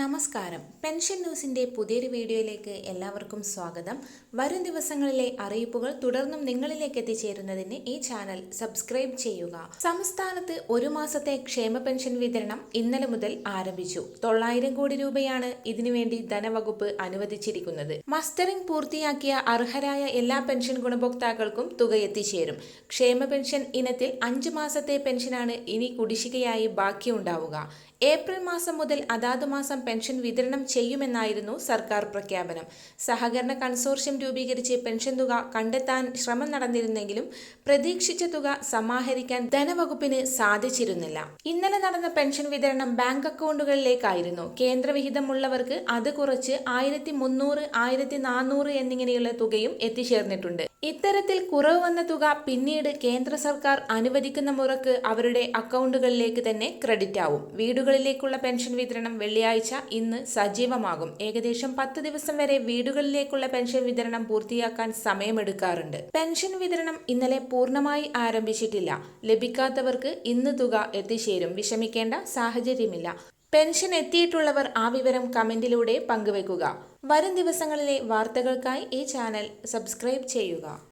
നമസ്കാരം. പെൻഷൻ ന്യൂസിന്റെ പുതിയൊരു വീഡിയോയിലേക്ക് എല്ലാവർക്കും സ്വാഗതം. വരും ദിവസങ്ങളിലെ അറിയിപ്പുകൾ തുടർന്നും നിങ്ങളിലേക്ക് എത്തിച്ചേരുന്നതിന് ഈ ചാനൽ സബ്സ്ക്രൈബ് ചെയ്യുക. സംസ്ഥാനത്ത് ഒരു മാസത്തെ ക്ഷേമ പെൻഷൻ വിതരണം ഇന്നലെ മുതൽ ആരംഭിച്ചു. തൊള്ളായിരം കോടി രൂപയാണ് ഇതിനുവേണ്ടി ധനവകുപ്പ് അനുവദിച്ചിരിക്കുന്നത്. മസ്റ്ററിംഗ് പൂർത്തിയാക്കിയ അർഹരായ എല്ലാ പെൻഷൻ ഗുണഭോക്താക്കൾക്കും തുക എത്തിച്ചേരും. ക്ഷേമ പെൻഷൻ ഇനത്തിൽ അഞ്ച് മാസത്തെ പെൻഷനാണ് ഇനി കുടിശ്ശികയായി ബാക്കിയുണ്ടാവുക. ഏപ്രിൽ മാസം മുതൽ അതാത് മാസം പെൻഷൻ വിതരണം ചെയ്യുമെന്നായിരുന്നു സർക്കാർ പ്രഖ്യാപനം. സഹകരണ കൺസോർഷ്യം രൂപീകരിച്ച് പെൻഷൻ തുക കണ്ടെത്താൻ ശ്രമം നടന്നിരുന്നെങ്കിലും പ്രതീക്ഷിച്ച തുക സമാഹരിക്കാൻ ധനവകുപ്പിന് സാധിച്ചിരുന്നില്ല. ഇന്നലെ നടന്ന പെൻഷൻ വിതരണം ബാങ്ക് അക്കൗണ്ടുകളിലേക്കായിരുന്നു. കേന്ദ്രവിഹിതമുള്ളവർക്ക് അത് കുറച്ച് ആയിരത്തി മുന്നൂറ് ആയിരത്തി നാനൂറ് എന്നിങ്ങനെയുള്ള തുകയും എത്തിച്ചേർന്നിട്ടുണ്ട്. ഇത്തരത്തിൽ കുറവ് വന്ന തുക പിന്നീട് കേന്ദ്ര സർക്കാർ അനുവദിക്കുന്ന മുറക്ക് അവരുടെ അക്കൗണ്ടുകളിലേക്ക് തന്നെ ക്രെഡിറ്റ് ആവും. വീടുകളിലേക്കുള്ള പെൻഷൻ വിതരണം വെള്ളിയാഴ്ച ഇന്ന് സജീവമാകും. ഏകദേശം പത്ത് ദിവസം വരെ വീടുകളിലേക്കുള്ള പെൻഷൻ വിതരണം പൂർത്തിയാക്കാൻ സമയമെടുക്കാറുണ്ട്. പെൻഷൻ വിതരണം ഇന്നലെ പൂർണമായി ആരംഭിച്ചിട്ടില്ല. ലഭിക്കാത്തവർക്ക് ഇന്ന് തുക എത്തിച്ചേരും. വിഷമിക്കേണ്ട സാഹചര്യമില്ല. പെൻഷൻ എത്തിയിട്ടുള്ളവർ ആ വിവരം കമന്റിലൂടെ പങ്കുവെക്കുക. വരും ദിവസങ്ങളിലെ വാർത്തകൾക്കായി ഈ ചാനൽ സബ്സ്ക്രൈബ് ചെയ്യുക.